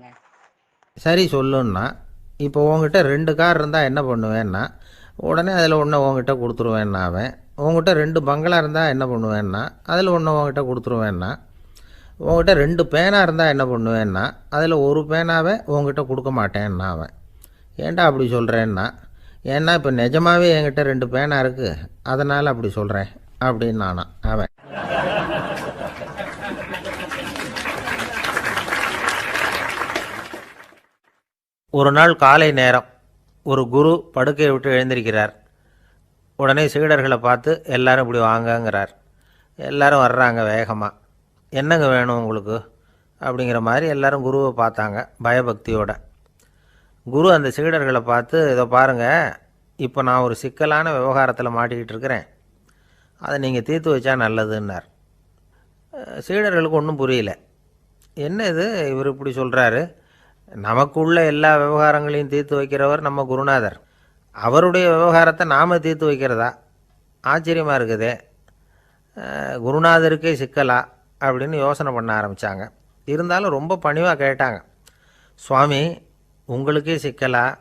சொல்லுங்க. சரி சொல்லுன்னா இப்போ உங்ககிட்ட ரெண்டு கார் இருந்தால் என்ன பண்ணுவேன்னா உடனே அதில் ஒன்று உங்ககிட்ட கொடுத்துருவேன்னா அவன். உங்ககிட்ட ரெண்டு பங்களா இருந்தால் என்ன பண்ணுவேன்னா அதில் ஒன்று உங்ககிட்ட கொடுத்துருவேன்னா உங்ககிட்ட ரெண்டு பேனா இருந்தால் என்ன பண்ணுவேன்னா அதில் ஒரு பேனாவை உங்ககிட்ட கொடுக்க மாட்டேன்னா அவன். ஏன்டா அப்படி சொல்கிறேன்னா ஏன்னா இப்போ நிஜமாகவே என்கிட்ட ரெண்டு பேனா இருக்குது அதனால் அப்படி சொல்கிறேன் அப்படின்னு நானா அவன். ஒரு நாள் காலை நேரம் ஒரு குரு படுக்கையை விட்டு எழுந்திருக்கிறார். உடனே சீடர்களை பார்த்து எல்லாரும் இப்படி வாங்கங்கிறார். எல்லாரும் வர்றாங்க வேகமாக என்னங்க வேணும் உங்களுக்கு? அப்படிங்கிற மாதிரி எல்லாரும் குருவை பார்த்தாங்க பயபக்தியோட. குரு அந்த சீடர்களை பார்த்து இதை பாருங்கள் இப்போ நான் ஒரு சிக்கலான விவகாரத்தில் மாட்டிக்கிட்டு இருக்கிறேன். அதை நீங்கள் தீர்த்து வச்சா நல்லதுன்னார். சீடர்களுக்கு ஒன்றும் புரியல. என்ன இது? இவர் இப்படி சொல்கிறாரு நமக்குள்ள எல்லா விவகாரங்களையும் தீர்த்து வைக்கிறவர் நம்ம குருநாதர். அவருடைய விவகாரத்தை நாம் தீர்த்து வைக்கிறதா? ஆச்சரியமாக இருக்குதே. குருநாதருக்கே சிக்கலா? அப்படின்னு யோசனை பண்ண ஆரம்பித்தாங்க இருந்தாலும் ரொம்ப பணிவாக கேட்டாங்க. சுவாமி உங்களுக்கே சிக்கலா?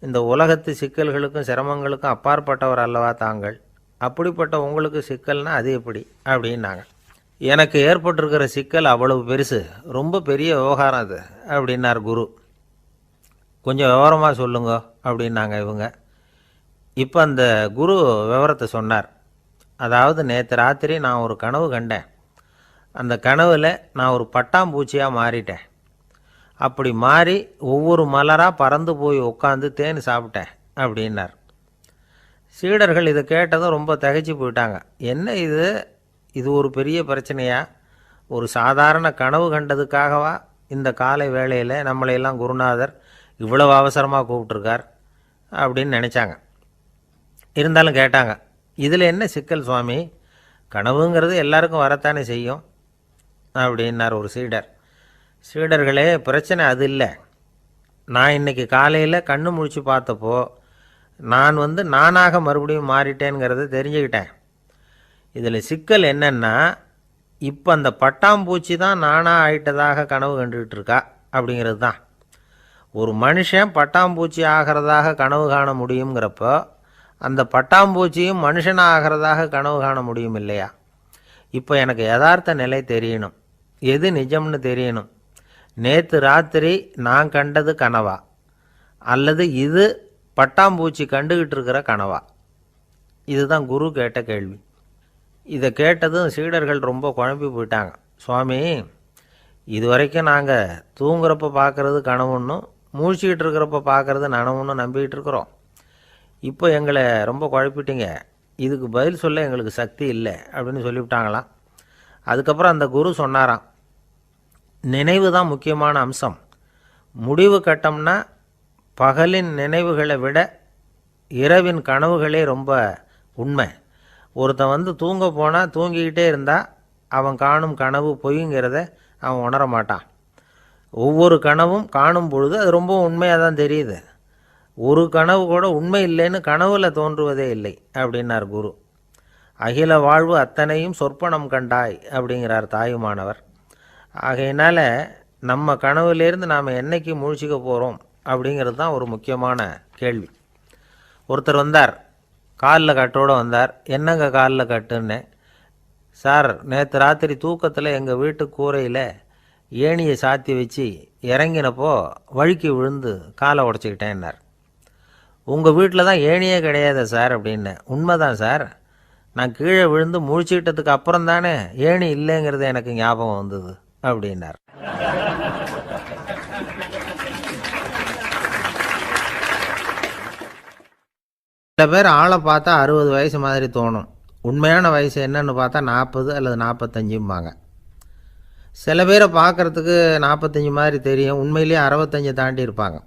இந்த உலகத்து சிக்கல்களுக்கும் சிரமங்களுக்கும் அப்பாற்பட்டவர் அல்லவா தாங்கள்? அப்படிப்பட்ட உங்களுக்கு சிக்கல்னால் அது எப்படி? அப்படின்னாங்க. எனக்கு ஏற்பட்டிருக்கிற சிக்கல் அவ்வளவு பெருசு. ரொம்ப பெரிய விவகாரம் அது அப்படின்னார் குரு. கொஞ்சம் விவரமாக சொல்லுங்க அப்படின்னாங்க இவங்க. இப்போ அந்த குரு விவரத்தை சொன்னார். அதாவது நேற்று ராத்திரி நான் ஒரு கனவு கண்டேன். அந்த கனவில் நான் ஒரு பட்டாம்பூச்சியாக மாறிட்டேன். அப்படி மாறி ஒவ்வொரு மலராக பறந்து போய் உட்காந்து தேன் சாப்பிட்டேன் அப்படின்னார். சீடர்கள் இதை கேட்டதும் ரொம்ப தகைச்சு போயிட்டாங்க. என்ன இது? இது ஒரு பெரிய பிரச்சனையா? ஒரு சாதாரண கனவு கண்டதுக்காகவா இந்த காலை வேளையில் நம்மளையெல்லாம் குருநாதர் இவ்வளவு அவசரமாக கூப்பிட்ருக்கார் அப்படின்னு நினச்சாங்க. இருந்தாலும் கேட்டாங்க இதில் என்ன சிக்கல் சுவாமி? கனவுங்கிறது எல்லாருக்கும் வரத்தானே செய்யும்? அப்படின்னார் ஒரு சீடர். சீடர்களே பிரச்சனை அது இல்லை. நான் இன்னைக்கு காலையில் கண்ணு முழிச்சு பார்த்தப்போ நான் வந்து நானாக மறுபடியும் மாறிட்டேங்கிறத தெரிஞ்சுக்கிட்டேன். இதில் சிக்கல் என்னென்னா இப்போ அந்த பட்டாம்பூச்சி தான் நானாக ஆயிட்டதாக கனவு கண்டுகிட்டு இருக்கா? அப்படிங்கிறது தான். ஒரு மனுஷன் பட்டாம்பூச்சி ஆகிறதாக கனவு காண முடியுங்கிறப்போ அந்த பட்டாம்பூச்சியும் மனுஷனாக ஆகிறதாக கனவு காண முடியும் இல்லையா? இப்போ எனக்கு யதார்த்த நிலை தெரியணும். எது நிஜம்னு தெரியணும். நேற்று ராத்திரி நான் கண்டது கனவா? அல்லது இது பட்டாம்பூச்சி கண்டுகிட்டு இருக்கிற கனவா? இதுதான் குரு கேட்ட கேள்வி. இதை கேட்டதும் சீடர்கள் ரொம்ப குழம்பி போயிட்டாங்க. சுவாமி இது வரைக்கும் நாங்கள் தூங்குறப்ப பார்க்குறது கனவுன்னும் மூழ்கிக்கிட்டு இருக்கிறப்ப பார்க்குறது நனவுன்னு நம்பிக்கிட்டு இருக்கிறோம். இப்போ எங்களை ரொம்ப குழப்பிட்டீங்க. இதுக்கு பதில் சொல்ல எங்களுக்கு சக்தி இல்லை அப்படின்னு சொல்லிவிட்டாங்களாம். அதுக்கப்புறம் அந்த குரு சொன்னாராம். நினைவு தான் முக்கியமான அம்சம். முடிவு கட்டம்னா பகலின் நினைவுகளை விட இரவின் கனவுகளே ரொம்ப உண்மை. ஒருத்தன் வந்து தூங்க போனால் தூங்கிக்கிட்டே இருந்தால் அவன் காணும் கனவு பொய்ங்கிறத அவன் உணர மாட்டான். ஒவ்வொரு கனவும் காணும் பொழுது அது ரொம்ப உண்மையாக தான் தெரியுது. ஒரு கனவு கூட உண்மை இல்லைன்னு கனவுல தோன்றுவதே இல்லை அப்படின்னார் குரு. அகில வாழ்வு அத்தனையும் சொற்பனம் கண்டாய் அப்படிங்கிறார் தாயுமானவர். ஆகையினால் நம்ம கனவுலேருந்து நாம் என்னைக்கு முழிச்சிக்க போகிறோம் அப்படிங்கிறது தான் ஒரு முக்கியமான கேள்வி. ஒருத்தர் வந்தார் காலில் கட்டோடு வந்தார். என்னங்க காலில் கட்டுன்னு? சார் நேற்று ராத்திரி தூக்கத்தில் எங்கள் வீட்டு கூரையில் ஏணியை சாத்தி வச்சு இறங்கினப்போ வழுக்கி விழுந்து காலை உடச்சிக்கிட்டேன்னார். உங்கள் வீட்டில் தான் ஏணியே கிடையாது சார் அப்படின்னு. உண்மைதான் சார். நான் கீழே விழுந்து முழிச்சுக்கிட்டதுக்கு அப்புறம் தானே ஏணி இல்லைங்கிறது எனக்கு ஞாபகம் வந்தது அப்படின்னார். சில பேர் ஆளை பார்த்தா அறுபது வயசு மாதிரி தோணும். உண்மையான வயசு என்னன்னு பார்த்தா நாற்பது அல்லது நாற்பத்தஞ்சும்பாங்க. சில பேரை பார்க்குறதுக்கு நாற்பத்தஞ்சு மாதிரி தெரியும். உண்மையிலேயே அறுபத்தஞ்சு தாண்டி இருப்பாங்க.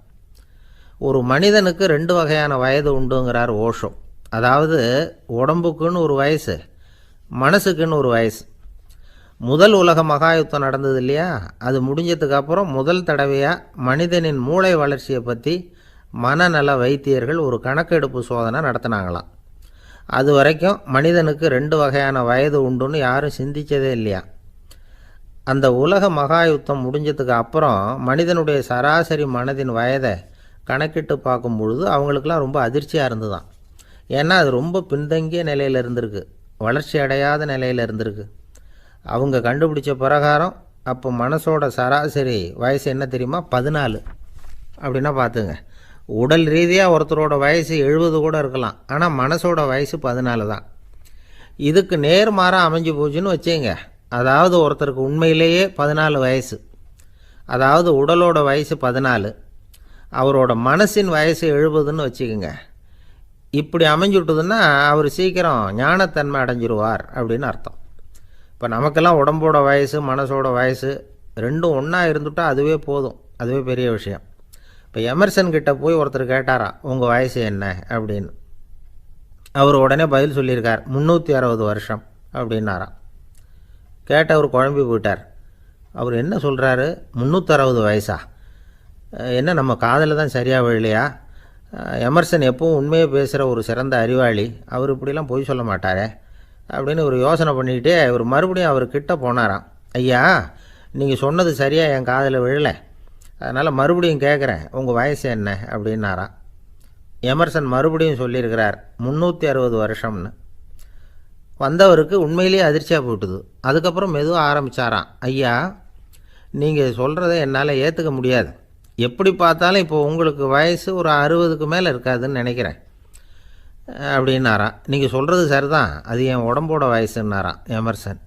ஒரு மனிதனுக்கு ரெண்டு வகையான வயது உண்டுங்கிறார் ஓஷோ. அதாவது உடம்புக்குன்னு ஒரு வயசு மனசுக்குன்னு ஒரு வயசு. முதல் உலக மகாயுத்தம் நடந்தது இல்லையா? அது முடிஞ்சதுக்கு அப்புறம் முதல் தடவையாக மனிதனின் மூளை வளர்ச்சியை பற்றி மனநல வைத்தியர்கள் ஒரு கணக்கெடுப்பு சோதனை நடத்தினாங்களாம். அது வரைக்கும் மனிதனுக்கு ரெண்டு வகையான வயது உண்டுன்னு யாரும் சிந்திச்சதே இல்லையா? அந்த உலக மகாயுத்தம் முடிஞ்சதுக்கு அப்புறம் மனிதனுடைய சராசரி மனதின் வயதை கணக்கிட்டு பார்க்கும் பொழுது அவங்களுக்கெல்லாம் ரொம்ப அதிர்ச்சியாக இருந்துதான். ஏன்னா அது ரொம்ப பின்தங்கிய நிலையில் இருந்திருக்கு. வளர்ச்சி அடையாத நிலையில் இருந்திருக்கு. அவங்க கண்டுபிடிச்ச பிரகாரம் அப்போ மனசோட சராசரி வயசு என்ன தெரியுமா? பதினாலு. அப்படின்னா பார்த்துங்க. உடல் ரீதியாக ஒருத்தரோட வயசு எழுபது கூட இருக்கலாம். ஆனால் மனசோட வயசு பதினாலு தான். இதுக்கு நேர்மாறாக அமைஞ்சு போச்சுன்னு வச்சுங்க அதாவது ஒருத்தருக்கு உண்மையிலேயே பதினாலு வயசு. அதாவது உடலோட வயசு பதினாலு. அவரோட மனசின் வயசு எழுபதுன்னு வச்சுக்கோங்க. இப்படி அமைஞ்சுட்டுதுன்னா அவர் சீக்கிரம் ஞானத்தன்மை அடைஞ்சிருவார் அப்படின்னு அர்த்தம். இப்போ நமக்கெல்லாம் உடம்போட வயசு மனசோட வயசு ரெண்டும் ஒன்றா இருந்துட்டால் அதுவே போதும். அதுவே பெரிய விஷயம். இப்போ எமர்சன் கிட்ட போய் ஒருத்தர் கேட்டாரா உங்கள் வயசு என்ன? அப்படின்னு. அவர் உடனே பதில் சொல்லியிருக்கார் முந்நூற்றி அறுபது வருஷம் அப்படின்னாராம். கேட்டவர் குழம்பி போயிட்டார். அவர் என்ன சொல்கிறாரு முந்நூற்றறுபது வயசா? என்ன நம்ம காதில் தான் சரியாக விழலையா? எமர்சன் எப்பவும் உண்மையை பேசுகிற ஒரு சிறந்த அறிவாளி. அவர் இப்படிலாம் பொய் சொல்ல மாட்டாரே அப்படின்னு ஒரு யோசனை பண்ணிக்கிட்டே இவர் மறுபடியும் அவர் கிட்ட போனாராம். ஐயா நீங்கள் சொன்னது சரியாக என் காதில் விழலை. அதனால் மறுபடியும் கேட்குறேன் உங்கள் வயசு என்ன? அப்படின்னாராம் எமர்சன் மறுபடியும் சொல்லியிருக்கிறார் முந்நூற்றி அறுபது வருஷம்னு. வந்தவருக்கு உண்மையிலேயே அதிர்ச்சியாக போட்டுது அதுக்கப்புறம் மெதுவாக ஆரம்பித்தாராம் ஐயா நீங்கள் சொல்கிறத என்னால் ஏற்றுக்க முடியாது. எப்படி பார்த்தாலும் இப்போ உங்களுக்கு வயசு ஒரு அறுபதுக்கு மேலே இருக்காதுன்னு நினைக்கிறேன். அப்படின்னாராம் நீங்கள் சொல்கிறது சரிதான் அது என் உடம்போட வயசுன்னாராம் எமர்சன்.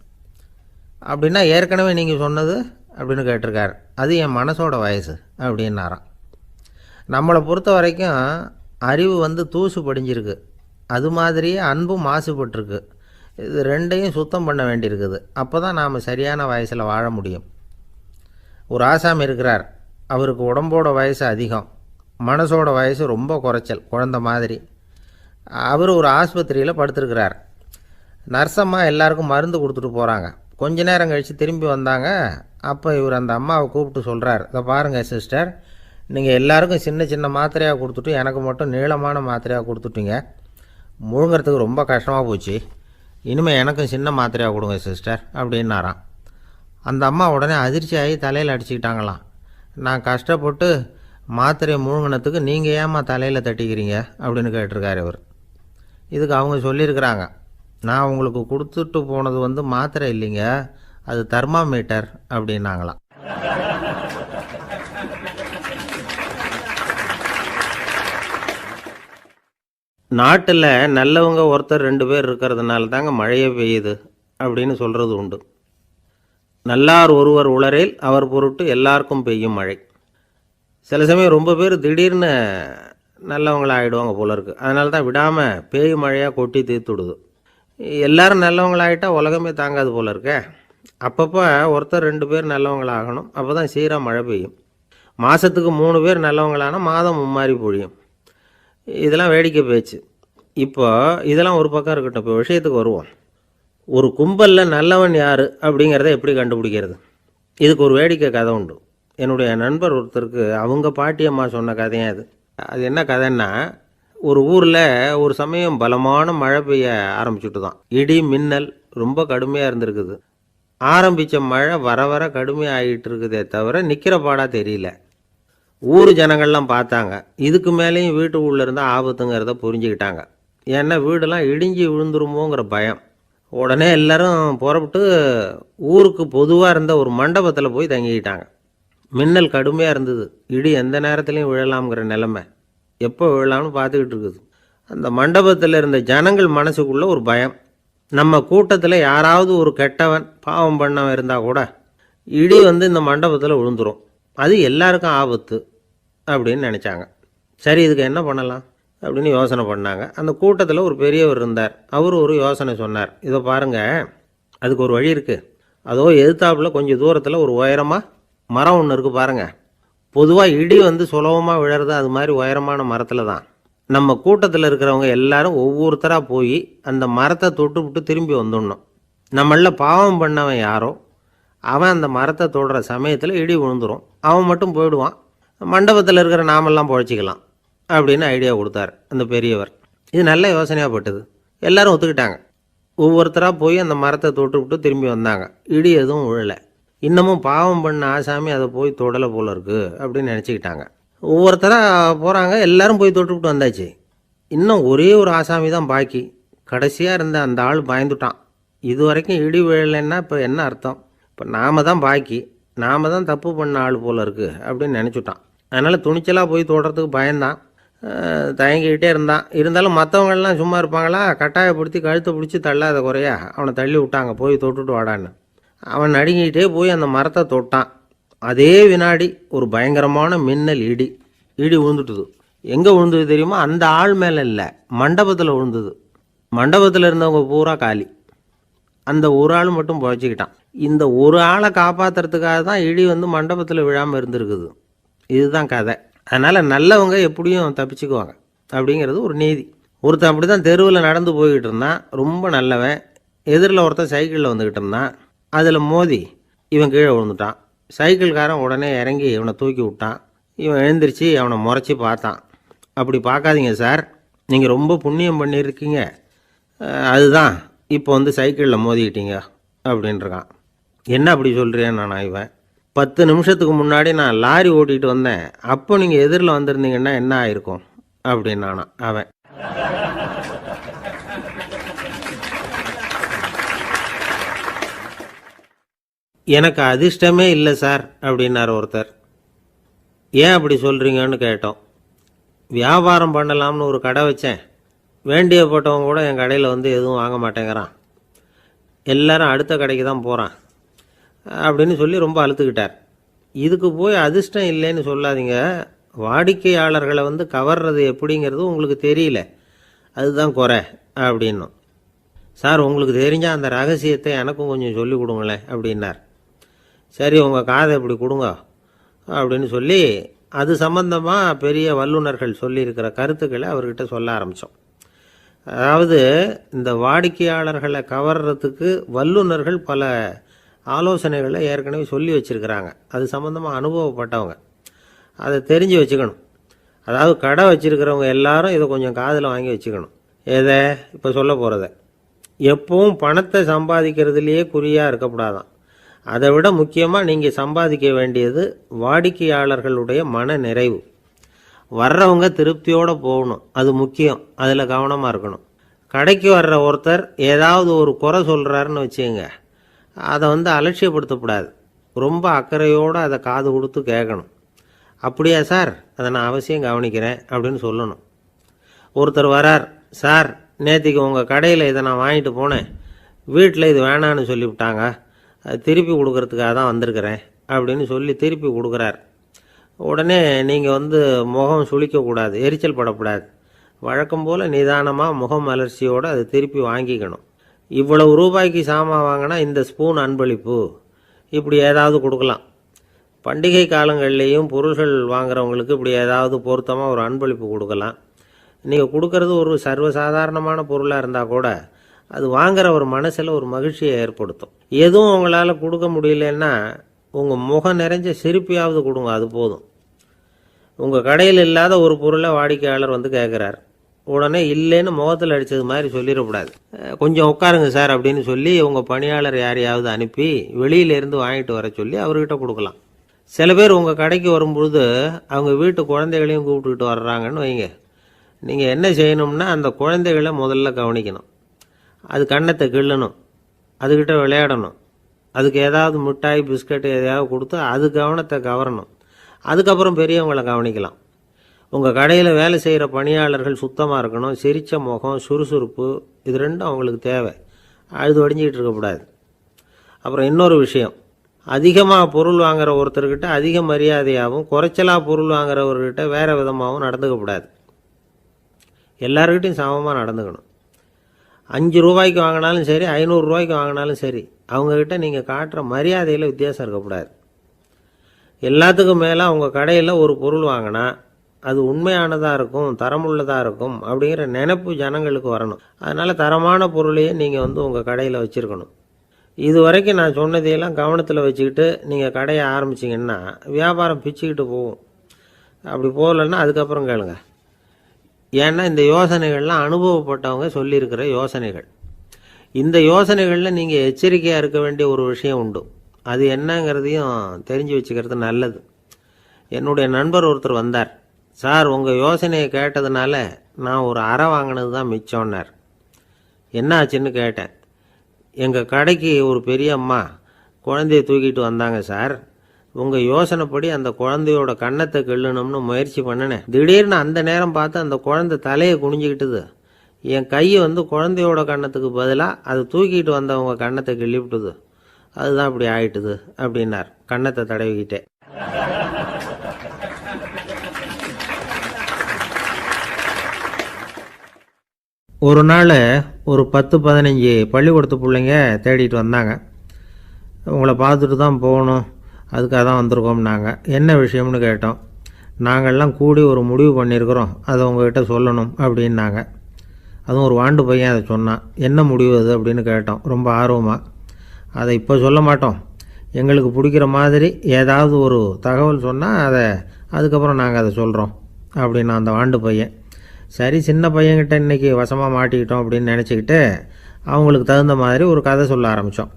அப்படின்னா ஏற்கனவே நீங்கள் சொன்னது அப்படின்னு கேட்டிருக்காரு. அது என் மனசோட வயசு அப்படின்னாராம். நம்மளை பொறுத்த வரைக்கும் அறிவு வந்து தூசு படிஞ்சிருக்கு. அது மாதிரியே அன்பும் மாசுபட்டிருக்கு. இது ரெண்டையும் சுத்தம் பண்ண வேண்டியிருக்குது. அப்போ தான் நாம் சரியான வயசில் வாழ முடியும். ஒரு ஆசாமி இருக்கிறார். அவருக்கு உடம்போட வயசு அதிகம். மனசோட வயசு ரொம்ப குறைச்சல் குழந்த மாதிரி. அவர் ஒரு ஆஸ்பத்திரியில் படுத்திருக்கிறார். நர்ஸம்மா எல்லாருக்கும் மருந்து கொடுத்துட்டு போகிறாங்க கொஞ்ச நேரம் கழித்து திரும்பி வந்தாங்க. அப்போ இவர் அந்த அம்மாவை கூப்பிட்டு சொல்கிறார் இதை பாருங்கள் சிஸ்டர் நீங்கள் எல்லாருக்கும் சின்ன சின்ன மாத்திரையாக கொடுத்துட்டு எனக்கு மட்டும் நீளமான மாத்திரையாக கொடுத்துட்டீங்க. முழுங்கிறதுக்கு ரொம்ப கஷ்டமாக போச்சு. இனிமேல் எனக்கும் சின்ன மாத்திரையாக கொடுங்க சிஸ்டர் அப்படின்னாராம். அந்த அம்மா உடனே அதிர்ச்சி ஆகி தலையில் அடிச்சுக்கிட்டாங்களாம். நான் கஷ்டப்பட்டு மாத்திரையை முழுங்கினத்துக்கு நீங்கள் ஏம்மா தலையில் தட்டிக்கிறீங்க? அப்படின்னு கேட்டிருக்காரு இவர். இதுக்கு அவங்க சொல்லியிருக்கிறாங்க. நான் உங்களுக்கு கொடுத்துட்டு போனது வந்து மாத்திரை இல்லைங்க. அது தெர்மாமீட்டர் அப்படின்னாங்களாம். நாட்டில் நல்லவங்க ஒருத்தர் ரெண்டு பேர் இருக்கிறதுனால தாங்க மழையே பெய்யுது அப்படின்னு சொல்கிறது உண்டு. நல்லார் ஒருவர் உளரேல் அவர் பொருட்டு எல்லாருக்கும் பெய்யும் மழை. சில சமயம் ரொம்ப பேர் திடீர்னு நல்லவங்களாக ஆகிடுவாங்க போல இருக்குது அதனால தான் விடாமல் பேய் மழையாக கொட்டி தீர்த்து விடுது. எல்லாரும் நல்லவங்களாகிட்டால் உலகமே தாங்காது போல இருக்கே. அப்பப்போ ஒருத்தர் ரெண்டு பேர் நல்லவங்களாகணும் அப்போ தான் சீராக மழை பெய்யும். மாதத்துக்கு மூணு பேர் நல்லவங்களானா மாதம் மும்மாரி பொழியும். இதெல்லாம் வேடிக்கை பேச்சு. இப்போ இதெல்லாம் ஒரு பக்கம் இருக்கட்டும். இப்போ விஷயத்துக்கு வருவோம். ஒரு கும்பலில் நல்லவன் யார் அப்படிங்கிறத எப்படி கண்டுபிடிக்கிறது? இதுக்கு ஒரு வேடிக்கை கதை உண்டு. என்னுடைய நண்பர் ஒருத்தருக்கு அவங்க பாட்டியம்மா சொன்ன கதையாக அது அது என்ன கதைன்னா ஒரு ஊரில் ஒரு சமயம் பலமான மழை பெய்ய ஆரம்பிச்சுட்டு தான் இடி மின்னல் ரொம்ப கடுமையாக இருந்திருக்குது. ஆரம்பித்த மழை வர வர கடுமையாகிட்டு இருக்குதே தவிர நிற்கிற பாடாக தெரியல. ஊர் ஜனங்கள்லாம் பார்த்தாங்க. இதுக்கு மேலேயும் வீட்டு உள்ளே இருந்தால் ஆபத்துங்கிறத புரிஞ்சுக்கிட்டாங்க. ஏன்னா வீடெல்லாம் இடிஞ்சு விழுந்துருமோங்கிற பயம். உடனே எல்லோரும் புறப்பட்டு ஊருக்கு பொதுவாக இருந்த ஒரு மண்டபத்தில் போய் தங்கிக்கிட்டாங்க. மின்னல் கடுமையாக இருந்தது. இடி எந்த நேரத்துலையும் விழலாம்ங்கிற நிலமை. எப்போ விழலாம்னு பார்த்துக்கிட்டு இருக்குது. அந்த மண்டபத்தில் இருந்த ஜனங்கள் மனசுக்குள்ளே ஒரு பயம். நம்ம கூட்டத்தில் யாராவது ஒரு கெட்டவன் பாவம் பண்ணவன் இருந்தால் கூட இடி வந்து இந்த மண்டபத்தில் விழுந்துரும். அது எல்லாருக்கும் ஆபத்து அப்படின்னு நினச்சாங்க. சரி இதுக்கு என்ன பண்ணலாம் அப்படின்னு யோசனை பண்ணாங்க. அந்த கூட்டத்தில் ஒரு பெரியவர் இருந்தார். அவர் ஒரு யோசனை சொன்னார். இதை பாருங்கள் அதுக்கு ஒரு வழி இருக்குது அதோ எதிர்த்தாப்பில் கொஞ்சம் தூரத்தில் ஒரு உயரமாக மரம் ஒன்று இருக்குது பாருங்கள் பொதுவாக இடி வந்து சுலபமாக விழறது அது மாதிரி உயரமான மரத்தில் தான் நம்ம கூட்டத்தில் இருக்கிறவங்க எல்லாரும் ஒவ்வொருத்தராக போய் அந்த மரத்தை தொட்டு விட்டு திரும்பி வந்துடணும். நம்மள பாவம் பண்ணவன் யாரோ அவன் அந்த மரத்தை தொடுற சமயத்தில் இடி விழுந்துரும். அவன் மட்டும் போயிடுவான். மண்டபத்தில் இருக்கிற நாமெல்லாம் பழச்சிக்கலாம் அப்படின்னு ஐடியா கொடுத்தார் அந்த பெரியவர். இது நல்ல யோசனையாக பட்டது. எல்லாரும் ஒத்துக்கிட்டாங்க. ஒவ்வொருத்தராக போய் அந்த மரத்தை தொட்டு விட்டு திரும்பி வந்தாங்க. இடி எதுவும் விழலை. இன்னமும் பாவம் பண்ண ஆசாமி அதை போய் தொடலை போல இருக்கு அப்படின்னு நினச்சிக்கிட்டாங்க. ஒவ்வொருத்தராக போகிறாங்க எல்லோரும் போய் தொட்டுவிட்டு வந்தாச்சு. இன்னும் ஒரே ஒரு ஆசாமி தான் பாக்கி. கடைசியாக இருந்த அந்த ஆள் பயந்துட்டான். இது வரைக்கும் இடி விழலைன்னா இப்போ என்ன அர்த்தம்? இப்போ நாம தான் பாக்கி. நாம தான் தப்பு பண்ண ஆள் போல் இருக்குது அப்படின்னு நினச்சிட்டான். அதனால் துணிச்சலாக போய் தொடுறதுக்கு பயந்தான். தயங்கிக்கிட்டே இருந்தான். இருந்தாலும் மற்றவங்கெல்லாம் சும்மா இருப்பாங்களா? கட்டாயப்படுத்தி கழுத்தை பிடிச்சி தள்ளாத குறையா? அவனை தள்ளி விட்டாங்க. போய் தொட்டுட்டு வாடான்னு. அவன் நடுங்கிட்டே போய் அந்த மரத்தை தொட்டான். அதே வினாடி ஒரு பயங்கரமான மின்னல் இடி. இடி விழுந்துட்டுது எங்கே விழுந்தது தெரியுமா? அந்த ஆள் மேலே இல்லை. மண்டபத்தில் விழுந்தது மண்டபத்தில் இருந்தவங்க பூரா காலி. அந்த ஒரு ஆள் மட்டும் புழைச்சிக்கிட்டான். இந்த ஒரு ஆளை காப்பாற்றுறதுக்காக தான் இடி வந்து மண்டபத்தில் விழாமல் இருந்திருக்குது. இதுதான் கதை. அதனால் நல்லவங்க எப்படியும் தப்பிச்சுக்குவாங்க. அப்படிங்கிறது ஒரு நீதி. ஒருத்தன் அப்படி தான் தெருவில் நடந்து போய்கிட்டு இருந்தான். ரொம்ப நல்லவன். எதிரில் ஒருத்தன் சைக்கிளில் வந்துக்கிட்டு இருந்தான். அதில் மோதி இவன் கீழே விழுந்துட்டான். சைக்கிள்காரன் உடனே இறங்கி இவனை தூக்கி விட்டான். இவன் எழுந்திரிச்சு அவனை முறைச்சி பார்த்தான். அப்படி பார்க்காதீங்க சார். நீங்கள் ரொம்ப புண்ணியம் பண்ணியிருக்கீங்க. அதுதான். இப்போ வந்து சைக்கிளில் மோதிக்கிட்டீங்க. அப்படின்றான். என்ன அப்படி சொல்கிறேன் நான் இவன். பத்து நிமிஷத்துக்கு முன்னாடி நான் லாரி ஓட்டிகிட்டு வந்தேன். அப்போ நீங்கள் எதிரில் வந்திருந்தீங்கன்னா என்ன ஆயிருக்கும்? அப்படின்னானா அவன். எனக்கு அதிர்ஷ்டமே இல்லை சார் அப்படின்னார் ஒருத்தர். ஏன் அப்படி சொல்கிறீங்கன்னு கேட்டோம். வியாபாரம் பண்ணலாம்னு ஒரு கடை வச்சேன். வேண்டிய போட்டவங்க கூட என் கடையில் வந்து எதுவும் வாங்க மாட்டேங்கிறான். எல்லாரும் அடுத்த கடைக்கு தான் போகிறான் அப்படின்னு சொல்லி ரொம்ப அழுத்துக்கிட்டார். இதுக்கு போய் அதிர்ஷ்டம் இல்லைன்னு சொல்லாதீங்க. வாடிக்கையாளர்களை வந்து கவர்றது எப்படிங்கிறது உங்களுக்கு தெரியல. அதுதான் குறை அப்படின்னும். சார் உங்களுக்கு தெரிஞ்ச அந்த ரகசியத்தை எனக்கும் கொஞ்சம் சொல்லி கொடுங்களேன் அப்படின்னார். சரி உங்கள் காதை இப்படி கொடுங்க அப்படின்னு சொல்லி அது சம்பந்தமாக பெரிய வல்லுநர்கள் சொல்லியிருக்கிற கருத்துக்களை அவர்கிட்ட சொல்ல ஆரம்பித்தோம் அதாவது இந்த வாடிக்கையாளர்களை கவர்றதுக்கு வல்லுநர்கள் பல ஆலோசனைகளை ஏற்கனவே சொல்லி வச்சுருக்கிறாங்க. அது சம்மந்தமாக அனுபவப்பட்டவங்க. அதை தெரிஞ்சு வச்சுக்கணும். அதாவது கடை வச்சுருக்கிறவங்க எல்லாரும் இதை கொஞ்சம் காதில் வாங்கி வச்சுக்கணும். எதை? இப்போ சொல்ல போகிறத எப்பவும் பணத்தை சம்பாதிக்கிறதுலையே குறியாக இருக்கக்கூடாதான் அதை விட முக்கியமாக நீங்கள் சம்பாதிக்க வேண்டியது வாடிக்கையாளர்களுடைய மன நிறைவு. வர்றவங்க திருப்தியோடு போகணும். அது முக்கியம். அதில் கவனமாக இருக்கணும். கடைக்கு வர்ற ஒருத்தர் ஏதாவது ஒரு குறை சொல்கிறாருன்னு வச்சுங்க அதை வந்து அலட்சியப்படுத்தக்கூடாது. ரொம்ப அக்கறையோடு அதை காது கொடுத்து கேட்கணும். அப்படியா சார்? அதை நான் அவசியம் கவனிக்கிறேன் அப்படின்னு சொல்லணும். ஒருத்தர் வரார். சார் நேற்றுக்கு உங்கள் கடையில் இதை நான் வாங்கிட்டு போனேன். வீட்டில் இது வேணான்னு சொல்லிவிட்டாங்க. திருப்பி கொடுக்கறதுக்காக தான் வந்திருக்கிறேன் அப்படின்னு சொல்லி திருப்பி கொடுக்குறார். உடனே நீங்கள் வந்து முகம் சுளிக்கக்கூடாது எரிச்சல் படக்கூடாது. வழக்கம் போல் நிதானமாக முகம் அலர்ச்சியோடு அதை திருப்பி வாங்கிக்கணும். இவ்வளவு ரூபாய்க்கு சாமான் வாங்கினா இந்த ஸ்பூன் அன்பளிப்பு. இப்படி ஏதாவது கொடுக்கலாம். பண்டிகை காலங்கள்லேயும் பொருள்கள் வாங்குறவங்களுக்கு இப்படி ஏதாவது பொருத்தமாக ஒரு அன்பளிப்பு கொடுக்கலாம். நீங்கள் கொடுக்கறது ஒரு சர்வசாதாரணமான பொருளாக இருந்தால் கூட அது வாங்குற ஒரு மனசில் ஒரு மகிழ்ச்சியை ஏற்படுத்தும். எதுவும் உங்களால் கொடுக்க முடியலன்னா உங்கள் முகம் நிறைஞ்ச சிரிப்பையாவது கொடுங்க அது போதும். உங்கள் கடையில் இல்லாத ஒரு பொருளை வாடிக்கையாளர் வந்து கேட்குறாரு உடனே இல்லைன்னு முகத்தில் அடித்தது மாதிரி சொல்லிடக்கூடாது. கொஞ்சம் உட்காருங்க சார் அப்படின்னு சொல்லி உங்கள் பணியாளர் யாரையாவது அனுப்பி வெளியிலேருந்து வாங்கிட்டு வர சொல்லி அவர்கிட்ட கொடுக்கலாம். சில பேர் உங்கள் கடைக்கு வரும்பொழுது அவங்க வீட்டு குழந்தைகளையும் கூப்பிட்டுக்கிட்டு வர்றாங்கன்னு வைங்க. நீங்கள் என்ன செய்யணும்னா அந்த குழந்தைகளை முதல்ல கவனிக்கணும். அது கண்ணத்தை கிள்ளணும். அதுக்கிட்ட விளையாடணும். அதுக்கு ஏதாவது மிட்டாய் பிஸ்கட் எதையாவது கொடுத்து அது கவனத்தை கவரணும். அதுக்கப்புறம் பெரியவங்களை கவனிக்கலாம். உங்கள் கடையில் வேலை செய்கிற பணியாளர்கள் சுத்தமாக இருக்கணும். சிரித்த முகம் சுறுசுறுப்பு இது ரெண்டும் அவங்களுக்கு தேவை. அழுது வடிஞ்சிக்கிட்டு இருக்கக்கூடாது அப்புறம் இன்னொரு விஷயம். அதிகமாக பொருள் வாங்குற ஒருத்தர்கிட்ட அதிக மரியாதையாகவும் குறைச்சலாக பொருள் வாங்குறவர்கிட்ட வேறு விதமாகவும் நடந்துக்கக்கூடாது எல்லாருக்கிட்டையும் சமமாக நடந்துக்கணும். அஞ்சு ரூபாய்க்கு வாங்கினாலும் சரி ஐநூறுரூவாய்க்கு வாங்கினாலும் சரி அவங்கக்கிட்ட நீங்கள் காட்டுற மரியாதையில் வித்தியாசம் இருக்கக்கூடாது எல்லாத்துக்கும் மேலே அவங்க கடையில் ஒரு பொருள் வாங்கினா அது உண்மையானதாக இருக்கும் தரமுள்ளதாக இருக்கும் அப்படிங்கிற நினைப்பு ஜனங்களுக்கு வரணும். அதனால் தரமான பொருளையே நீங்கள் வந்து உங்கள் கடையில் வச்சுருக்கணும். இது வரைக்கும் நான் சொன்னதையெல்லாம் கவனத்தில் வச்சுக்கிட்டு நீங்கள் கடையை ஆரம்பிச்சிங்கன்னா வியாபாரம் பிச்சுக்கிட்டு போகும். அப்படி போகலன்னா அதுக்கப்புறம் கேளுங்கள் ஏன்னா இந்த யோசனைகள்லாம் அனுபவப்பட்டவங்க சொல்லியிருக்கிற யோசனைகள். இந்த யோசனைகளில் நீங்கள் எச்சரிக்கையாக இருக்க வேண்டிய ஒரு விஷயம் உண்டு. அது என்னங்கிறதையும் தெரிஞ்சு வச்சுக்கிறது நல்லது. என்னுடைய நண்பர் ஒருத்தர் வந்தார். சார் உங்கள் யோசனையை கேட்டதுனால நான் ஒரு அறை வாங்கினது தான் மிச்சம்னார். என்ன ஆச்சுன்னு கேட்டேன். எங்கள் கடைக்கு ஒரு பெரிய அம்மா குழந்தைய தூக்கிட்டு வந்தாங்க சார். உங்கள் யோசனைப்படி அந்த குழந்தையோட கன்னத்தை கிள்ளணும்னு முயற்சி பண்ணினேன் திடீர்னு அந்த நேரம் பார்த்து அந்த குழந்தை தலையை குனிஞ்சிக்கிட்டுது என் கையை வந்து குழந்தையோட கன்னத்துக்கு பதிலாக அது தூக்கிட்டு வந்தவங்க கன்னத்தை கிள்ளிவிட்டுது. அதுதான் இப்படி ஆயிட்டுது அப்படின்னார். கன்னத்தை தடவிக்கிட்டேன் ஒரு நாள் ஒரு பத்து பதினஞ்சு பள்ளிக்கூடத்து பிள்ளைங்க தேடிட்டு வந்தாங்க. உங்களை பார்த்துட்டு தான் போகணும். அதுக்காக தான் வந்திருக்கோம்னாங்க. என்ன விஷயம்னு கேட்டோம். நாங்கள்லாம் கூடி ஒரு முடிவு பண்ணியிருக்கிறோம். அதை உங்ககிட்ட சொல்லணும் அப்படின்னாங்க. அதுவும் ஒரு வாண்டு பையன் அதை சொன்னான். என்ன முடிவு அது அப்படின்னு கேட்டோம். ரொம்ப ஆர்வமாக அதை இப்போ சொல்ல மாட்டோம். எங்களுக்கு பிடிக்கிற மாதிரி ஏதாவது ஒரு தகவல் சொன்னால் அதை அதுக்கப்புறம் நாங்கள் அதை சொல்கிறோம் அப்படின்னு அந்த வாண்டு பையன். சரி சின்ன பையன்கிட்ட இன்றைக்கி வசமாக மாட்டிக்கிட்டோம் அப்படின்னு நினச்சிக்கிட்டு அவங்களுக்கு தகுந்த மாதிரி ஒரு கதை சொல்ல ஆரம்பித்தோம்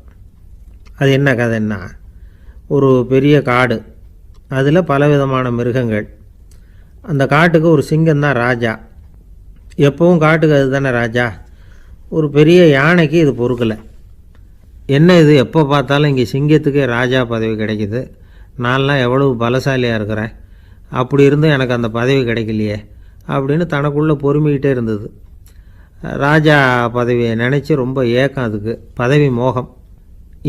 அது என்ன கதைன்னா ஒரு பெரிய காடு. அதில் பலவிதமான மிருகங்கள். அந்த காட்டுக்கு ஒரு சிங்கம் தான் ராஜா. எப்பவும் காட்டுக்கு அதுதானே ராஜா. ஒரு பெரிய யானைக்கு இது பொறுக்கலை. என்ன இது? எப்போ பார்த்தாலும் இங்கே சிங்கத்துக்கே ராஜா பதவி கிடைக்குது. நான்லாம் எவ்வளவு பலசாலியாக இருக்கிறேன். அப்படி இருந்தும் எனக்கு அந்த பதவி கிடைக்கலையே அப்படின்னு தனக்குள்ளே பொறுமிக்கிட்டே இருந்தது. ராஜா பதவியை நினச்சி ரொம்ப ஏக்கம் அதுக்கு. பதவி மோகம்.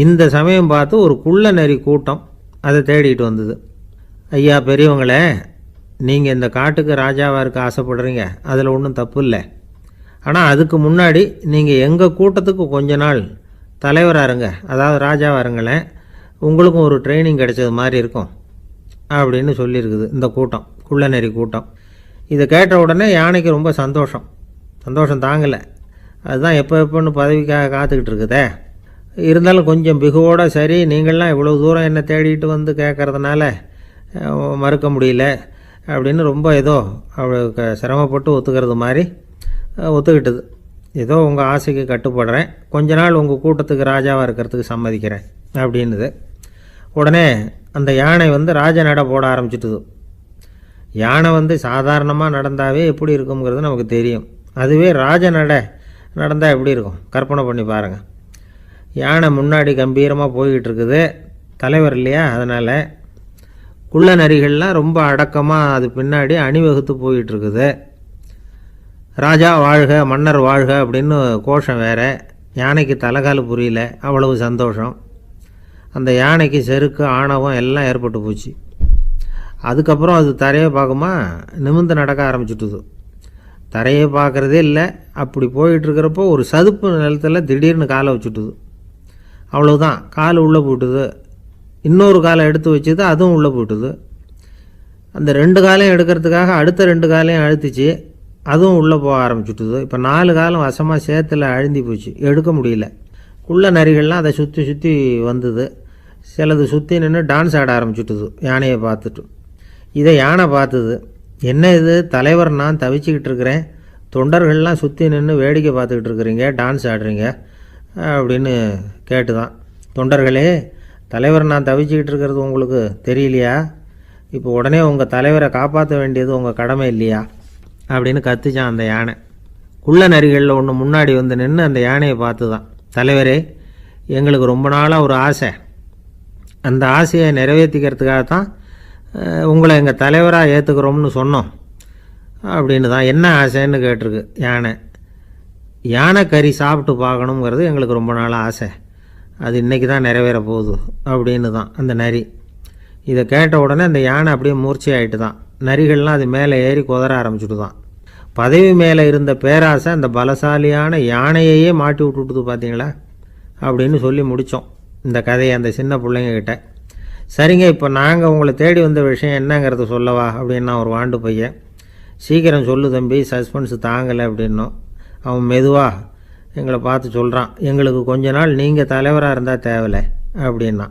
இந்த சமயம் பார்த்து ஒரு குள்ள நரி கூட்டம் அதை தேடிட்டு வந்தது. ஐயா பெரியவங்களே நீங்கள் இந்த காட்டுக்கு ராஜாவாக இருக்க ஆசைப்படுறீங்க. அதில் ஒன்றும் தப்பு இல்லை. ஆனால் அதுக்கு முன்னாடி நீங்கள் எங்கள் கூட்டத்துக்கு கொஞ்ச நாள் தலைவராக இருங்க. அதாவது ராஜாவாக இருங்களேன். உங்களுக்கும் ஒரு ட்ரைனிங் கிடைச்சது மாதிரி இருக்கும் அப்படின்னு சொல்லியிருக்குது இந்த கூட்டம் குள்ளநெறி கூட்டம். இதை கேட்ட உடனே யானைக்கு ரொம்ப சந்தோஷம். சந்தோஷம் தாங்கலை. அதுதான் எப்போ எப்போன்னு பதவிக்காக காத்துக்கிட்டு இருக்குதே. இருந்தாலும் கொஞ்சம் பிகுவோட சரி நீங்கள்லாம் இவ்வளோ தூரம் என்னை தேடிட்டு வந்து கேட்குறதுனால மறுக்க முடியல அப்படின்னு ரொம்ப ஏதோ அவளுக்கு சிரமப்பட்டு ஒத்துக்கிறது மாதிரி ஒத்துக்கிட்டது. ஏதோ உங்கள் ஆசைக்கு கட்டுப்படுறேன். கொஞ்ச நாள் உங்கள் கூட்டத்துக்கு ராஜாவாக இருக்கிறதுக்கு சம்மதிக்கிறேன் அப்படின்னுது. உடனே அந்த யானை வந்து ராஜ நட போட ஆரம்பிச்சிட்டுது. யானை வந்து சாதாரணமாக நடந்தாவே எப்படி இருக்குங்கிறது நமக்கு தெரியும். அதுவே ராஜ நட நடந்தால் எப்படி இருக்கும்? கற்பனை பண்ணி பாருங்கள் யானை முன்னாடி கம்பீரமாக போய்கிட்டு இருக்குது தலைவர் இல்லையா? அதனால் குள்ள நரிகள்லாம் ரொம்ப அடக்கமாக அது பின்னாடி அணிவகுத்து போயிட்டுருக்குது ராஜா வாழ்க மன்னர் வாழ்க அப்படின்னு கோஷம் வேறு. யானைக்கு தலைகால் புரியல. அவ்வளவு சந்தோஷம். அந்த யானைக்கு செருக்கு ஆணவம் எல்லாம் ஏற்பட்டு போச்சு. அதுக்கப்புறம் அது தரையை பார்க்குமா? நிமிர்ந்து நடக்க ஆரம்பிச்சுட்டுது. தரையை பார்க்குறதே இல்லை. அப்படி போயிட்டுருக்கிறப்போ ஒரு சதுப்பு நிலத்தில் திடீர்னு காலை வச்சுட்டுது. அவ்வளோதான் கால் உள்ளே போட்டுது. இன்னொரு காலை எடுத்து வச்சுது அதுவும் உள்ளே போட்டுது. அந்த ரெண்டு காலையும் எடுக்கிறதுக்காக அடுத்த ரெண்டு காலையும் அழுத்துச்சு. அதுவும் உள்ளே போக ஆரம்பிச்சுட்டுது. இப்போ நாலு காலம் வசமாக சேத்துல அழுந்தி போச்சு. எடுக்க முடியல. குள்ள நரிகள்லாம் அதை சுற்றி சுற்றி வந்தது. சிலது சுற்றி நின்று டான்ஸ் ஆட ஆரம்பிச்சுட்டுது யானையை பார்த்துட்டு. இதை யானை பார்த்தது. என்ன இது? தலைவர் நான் தவிச்சுக்கிட்டு இருக்கிறேன். தொண்டர்கள்லாம் சுற்றி நின்று வேடிக்கை பார்த்துக்கிட்டு இருக்கிறீங்க டான்ஸ் ஆடுறீங்க. அப்படின்னு கேட்டு தான் தொண்டர்களே தலைவர் நான் தவிச்சிக்கிட்டு இருக்கிறது உங்களுக்கு தெரியலையா? இப்போ உடனே உங்கள் தலைவரை காப்பாற்ற வேண்டியது உங்கள் கடமை இல்லையா? அப்படின்னு கத்துச்சான் அந்த யானை. குள்ள நரிகளில் ஒன்று முன்னாடி வந்து நின்று அந்த யானையை பார்த்து தான் தலைவரே எங்களுக்கு ரொம்ப நாளாக ஒரு ஆசை. அந்த ஆசையை நிறைவேற்றிக்கிறதுக்காக தான் உங்களை எங்கள் தலைவராக ஏற்றுக்கிறோம்னு சொன்னோம். அப்படின்னு தான். என்ன ஆசைன்னு கேட்டிருக்கு யானை. யானை கறி சாப்பிட்டு பார்க்கணுங்கிறது எங்களுக்கு ரொம்ப நாள் ஆசை. அது இன்றைக்கி தான் நிறைவேற போகுது அப்படின்னு தான் அந்த நரி. இதை கேட்ட உடனே அந்த யானை அப்படியே மூர்ச்சி ஆகிட்டு தான் நரிகள்லாம் அது மேலே ஏறி குதற ஆரம்பிச்சுட்டு தான் பதவி மேலே இருந்த பேராசை அந்த பலசாலியான யானையையே மாட்டி விட்டுட்டுது பார்த்தீங்களா அப்படின்னு சொல்லி முடித்தோம் இந்த கதையை அந்த சின்ன பிள்ளைங்கக்கிட்ட சரிங்க இப்போ நாங்கள் உங்களை தேடி வந்த விஷயம் என்னங்கிறத சொல்லவா அப்படின்னா ஒரு வாண்டு பையன். சீக்கிரம் சொல்லு தம்பி சஸ்பென்ஸ் தாங்கலை அப்படின்னோம். அவன் மெதுவாக எங்களை பார்த்து சொல்கிறான் எங்களுக்கு கொஞ்ச நாள் நீங்கள் தலைவராக இருந்தால் தேவலை அப்படின்னா.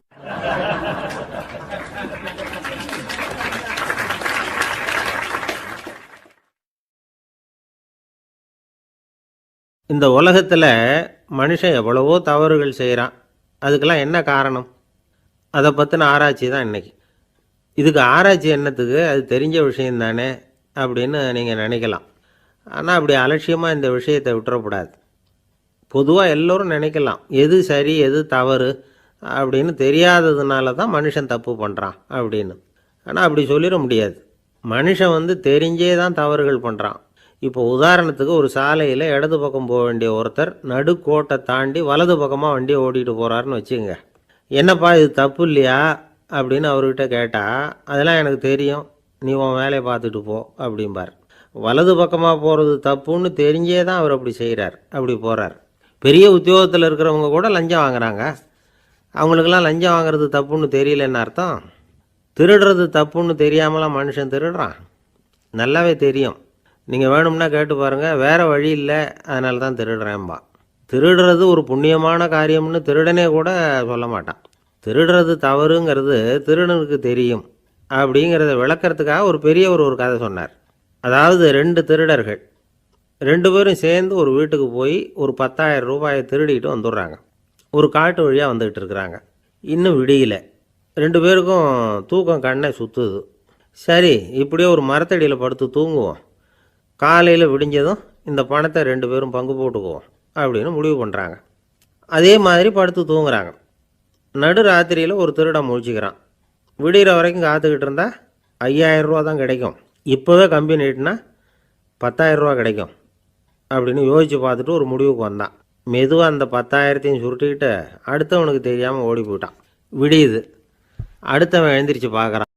இந்த உலகத்தில் மனுஷன் எவ்வளவோ தவறுகள் செய்கிறான் அதுக்கெல்லாம் என்ன காரணம்? அதை பற்றின ஆராய்ச்சி தான் இன்னைக்கு. இதுக்கு ஆராய்ச்சி என்னத்துக்கு? அது தெரிஞ்ச விஷயந்தானே அப்படின்னு நீங்கள் நினைக்கலாம். ஆனால் அப்படி அலட்சியமாக இந்த விஷயத்தை விட்டுறக்கூடாது. பொதுவாக எல்லோரும் நினைக்கலாம் எது சரி எது தவறு அப்படின்னு தெரியாததுனால தான் மனுஷன் தப்பு பண்ணுறான் அப்படின்னு. ஆனால் அப்படி சொல்லிட முடியாது. மனுஷன் வந்து தெரிஞ்சே தான் தவறுகள் பண்ணுறான் இப்போ உதாரணத்துக்கு ஒரு சாலையில் இடது பக்கம் போக வேண்டிய ஒருத்தர் நடுக்கோட்டை தாண்டி வலது பக்கமாக வண்டியை ஓட்டிகிட்டு போகிறாருன்னு வச்சுக்கோங்க. என்னப்பா இது தப்பு இல்லையா? அப்படின்னு அவர்கிட்ட கேட்டால் அதெல்லாம் எனக்கு தெரியும். நீ உன் வேலையை பார்த்துட்டு போ அப்படிம்பார். வலது பக்கமாக போகிறது தப்புன்னு தெரிஞ்சே தான் அவர் அப்படி செய்கிறார் அப்படி போகிறார் பெரிய உத்தியோகத்தில் இருக்கிறவங்க கூட லஞ்சம் வாங்குறாங்க. அவங்களுக்கெல்லாம் லஞ்சம் வாங்குறது தப்புன்னு தெரியலன்னு அர்த்தம். திருடுறது தப்புன்னு தெரியாமலாம் மனுஷன் திருடுறான். நல்லாவே தெரியும். நீங்கள் வேணும்னா கேட்டு பாருங்கள் வேறு வழி இல்லை. அதனால தான் திருடுறேன்பா. திருடுறது ஒரு புண்ணியமான காரியம்னு திருடனே கூட சொல்ல மாட்டான். திருடுறது தவறுங்கிறது திருடனுக்கு தெரியும். அப்படிங்கிறத விளக்கிறதுக்காக ஒரு பெரியவர் ஒரு கதை சொன்னார். அதாவது ரெண்டு திருடர்கள். ரெண்டு பேரும் சேர்ந்து ஒரு வீட்டுக்கு போய் ஒரு பத்தாயிரம் ரூபாயை திருடிட்டு வந்துடுறாங்க. ஒரு காட்டு வழியாக வந்துக்கிட்டு இருக்கிறாங்க. இன்னும் விடியல. ரெண்டு பேருக்கும் தூக்கம் கண்ணை சுற்றுது சரி இப்படியே ஒரு மரத்தடியில் படுத்து தூங்குவோம். காலையில் விடிஞ்சதும் இந்த பணத்தை ரெண்டு பேரும் பங்கு போட்டுக்குவோம் அப்படின்னு முடிவு பண்ணுறாங்க அதே மாதிரி படுத்து தூங்குறாங்க. நடு ராத்திரியில் ஒரு திருடன் முழிச்சிக்கிறான். விடிகிற வரைக்கும் காத்துக்கிட்டு இருந்தால் ஐயாயிரம் ரூபா தான் கிடைக்கும். இப்போவே கம்பி நீட்டினா பத்தாயிரம் ரூபா கிடைக்கும் அப்படின்னு யோசித்து பார்த்துட்டு ஒரு முடிவுக்கு வந்தான். மெதுவாக அந்த பத்தாயிரத்தையும் சுருட்டிக்கிட்டு அடுத்தவனுக்கு தெரியாமல் ஓடி போயிட்டான். விடியுது. அடுத்தவன் எழுந்திரிச்சு பார்க்குறான்.